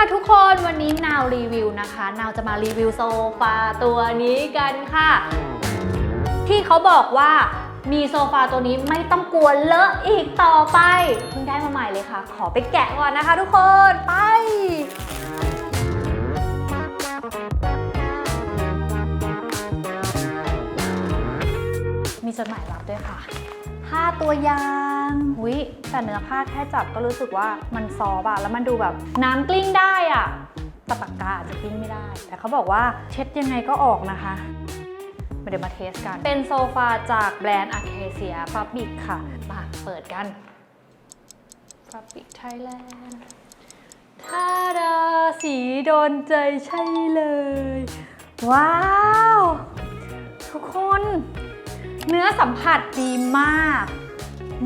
ค่ะทุกคนวันนี้นาวรีวิวนะคะ นาวจะมารีวิวโซฟาตัวนี้กันค่ะ ที่เขาบอกว่ามีโซฟาตัวนี้ไม่ต้องกลัวเลอะอีกต่อไปเพิ่งได้มาใหม่เลยค่ะ ขอไปแกะก่อนนะคะทุกคนไปมีจดหมายรับด้วยค่ะ ผ้าตัวยางวิแต่เนื้อผ้าแค่จับก็รู้สึกว่ามันซอฟต์อะแล้วมันดูแบบน้ำกลิ้งได้อะแต่ปากกาอาจจะกลิ้งไม่ได้ แต่เขาบอกว่าเช็ดยังไงก็ออกนะคะเดี๋ยวมาเทสกัน เป็นโซฟาจากแบรนด์ a าเคเซียฟาบิกค่ะ มาเปิดกันฟาบิกไทยแลนด์ทาดาสีโดนใจใช่เลย ว้าว ทุกคน เนื้อสัมผัสดีมาก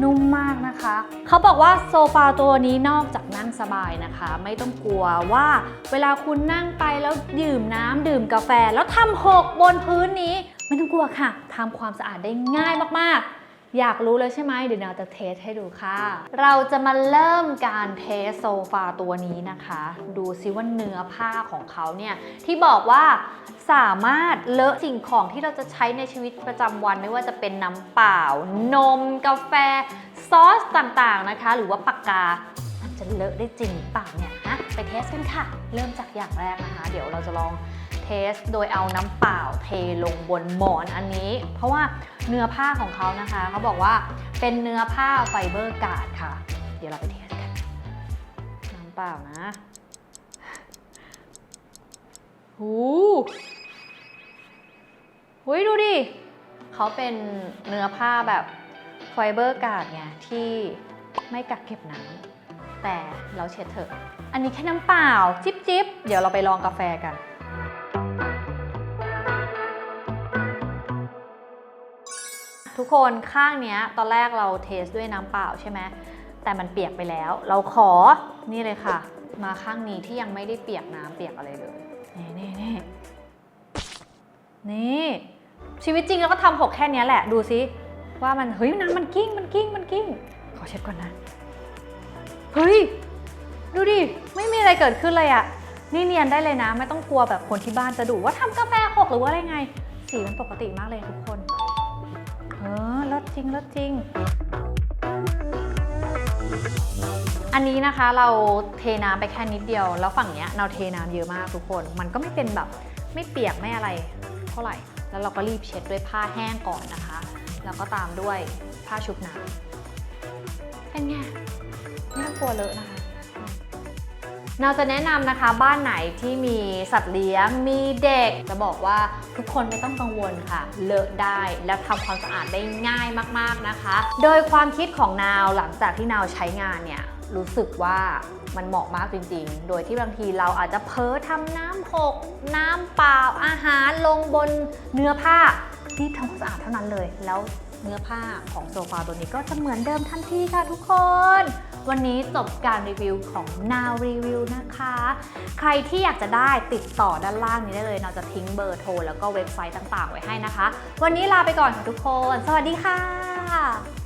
นุ่มมากนะคะ เขาบอกว่าโซฟาตัวนี้นอกจากนั่งสบายนะคะ ไม่ต้องกลัวว่าเวลาคุณนั่งไปแล้วดื่มน้ำดื่มกาแฟ แล้วทำหกบนพื้นนี้ ไม่ต้องกลัวค่ะทำความสะอาดได้ง่ายมากๆ อยากรู้แล้วใช่ไหมเดี๋ยวนาจะเทสให้ดูค่ะ เราจะมาเริ่มการเทสโซฟาตัวนี้นะคะ ดูซิว่าเนื้อผ้าของเขาเนี่ยที่บอกว่าสามารถเลอะสิ่งของที่เราจะใช้ในชีวิตประจำวัน ไม่ว่าจะเป็นน้ำเปล่า นม กาแฟ ซอสต่างๆนะคะ หรือว่าปากกามันจะเลอะได้จริงหรือเปล่าเนี่ยฮะไปเทสกันค่ะ เริ่มจากอย่างแรกนะคะ เดี๋ยวเราจะลอง สโดยเอาน้ำเปล่าเทลงบนหมอนอันนี้ เพราะว่าเนื้อผ้าของเขานะคะเขาบอกว่าเป็นเนื้อผ้าไฟเบอร์กาดค่ะ เดี๋ยวเราไปเทสกัน น้ำเปล่านะหูหุยดูดิเขาเป็นเนื้อผ้าแบบไฟเบอร์กาดไงที่ไม่กักเก็บน้ำแต่เราเช็ดเถอะ อันนี้แค่น้ำเปล่า จิบจิบเดี๋ยวเราไปลองกาแฟกัน ทุกคนข้างเนี้ยตอนแรกเราเทสด้วยน้ำเปล่าใช่ไหมแต่มันเปียกไปแล้ว เราขอนี่เลยค่ะ มาข้างนี้ที่ยังไม่ได้เปียกน้ำเปียกอะไรเลยนี่นี่นี่นี่ชีวิตจริงเราก็ทำหกแค่นี้แหละดูซิว่ามันเฮ้ยน้ำมันกิ้งมันกิ้งมันกิ้ง ขอเช็ดก่อนนะเฮ้ยดูดิไม่มีอะไรเกิดขึ้นเลยอะนี่เนียนได้เลยนะ ไม่ต้องกลัวแบบคนที่บ้านจะดูว่าทำกาแฟหกหรือว่าอะไรไง สีมันปกติมากเลยทุกคน เออลดจริงลดจริง อันนี้นะคะเราเทน้ำไปแค่นิดเดียว แล้วฝั่งเนี้ยเราเทน้ำเยอะมากทุกคน มันก็ไม่เป็นแบบไม่เปียกไม่อะไรเท่าไหร่ แล้วเราก็รีบเช็ดด้วยผ้าแห้งก่อนนะคะ แล้วก็ตามด้วยผ้าชุบน้ำเป็นไงไม่ต้องกลัวเลอะนะคะ เราจะแนะนำนะคะบ้านไหนที่มีสัตว์เลี้ยง มีเด็ก จะบอกว่าทุกคนไม่ต้องกังวลค่ะ เลอะได้และทำความสะอาดได้ง่ายมากๆนะคะ โดยความคิดของนาวหลังจากที่นาวใช้งานเนี่ยรู้สึกว่ามันเหมาะมากจริงๆ โดยที่บางทีเราอาจจะเพ้อทำน้ำหก น้ำเปล่าอาหารลงบนเนื้อผ้ารีบทำความสะอาดเท่านั้นเลยแล้ว เนื้อผ้าของโซฟาตัวนี้ก็จะเหมือนเดิมทันทีค่ะทุกคน วันนี้จบการรีวิวของ Now Review นะคะ ใครที่อยากจะได้ติดต่อด้านล่างนี้ได้เลยเราจะทิ้งเบอร์โทรแล้วก็เว็บไซต์ต่างๆ ไว้ให้นะคะ วันนี้ลาไปก่อนค่ะทุกคน สวัสดีค่ะ